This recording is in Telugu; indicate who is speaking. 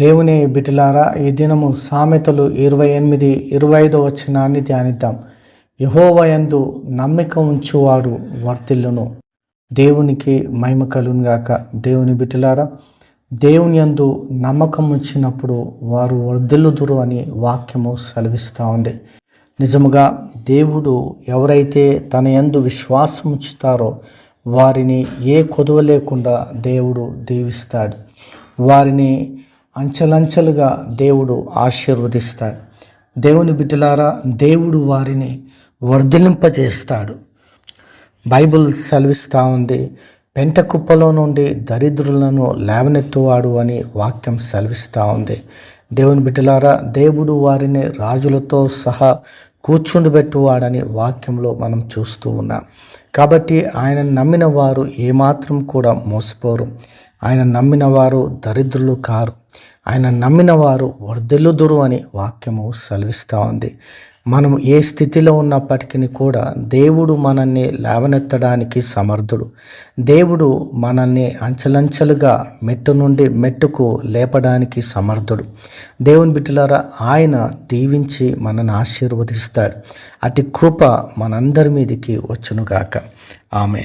Speaker 1: దేవుని బిటిలారా ఈ దినము సామెతలు ఇరవై ఎనిమిది ఇరవై ఐదో వచ్చినాన్ని ధ్యానిద్దాం. యహోవయందు నమ్మిక ఉంచువాడు వర్తిల్లును. దేవునికి మహిమ కలుగాక దేవుని బిటిలారా దేవుని యందు నమ్మకం ఉంచినప్పుడు వారు వర్ధిల్లుదురు అని వాక్యము సెలవిస్తూ ఉంది. నిజముగా దేవుడు ఎవరైతే తన యందు విశ్వాసం ఉంచుతారో వారిని ఏ కొదవ లేకుండా దేవుడు దీవిస్తాడు. వారిని అంచెలంచెలుగా దేవుడు ఆశీర్వదిస్తాడు. దేవుని బిడ్డలారా దేవుడు వారిని వర్ధలింపజేస్తాడు బైబిల్ సెలవిస్తూ ఉంది పెంట కుప్పలో నుండి దరిద్రులను లేవనెత్తువాడు అని వాక్యం సెలవిస్తూ ఉంది. దేవుని బిడ్డలారా దేవుడు వారిని రాజులతో సహా కూర్చుండబెట్టువాడని వాక్యంలో మనం చూస్తూ ఉన్నాం. కాబట్టి ఆయన నమ్మిన వారు ఏమాత్రం కూడా మోసపోరు. ఆయన నమ్మిన వారు దరిద్రులు కారు. ఆయన నమ్మిన వారు వర్ధిల్లుదురు అని వాక్యము సెలవిస్తూ ఉంది. మనం ఏ స్థితిలో ఉన్నప్పటికీ కూడా దేవుడు మనల్ని లేవనెత్తడానికి సమర్థుడు. దేవుడు మనల్ని అంచెలంచెలుగా మెట్టు నుండి మెట్టుకు లేపడానికి సమర్థుడు. దేవుని బిడ్డలారా ఆయన దీవించి మనల్ని ఆశీర్వదిస్తాడు. అటు కృప మనందరి మీదికి వచ్చునుగాక. ఆమె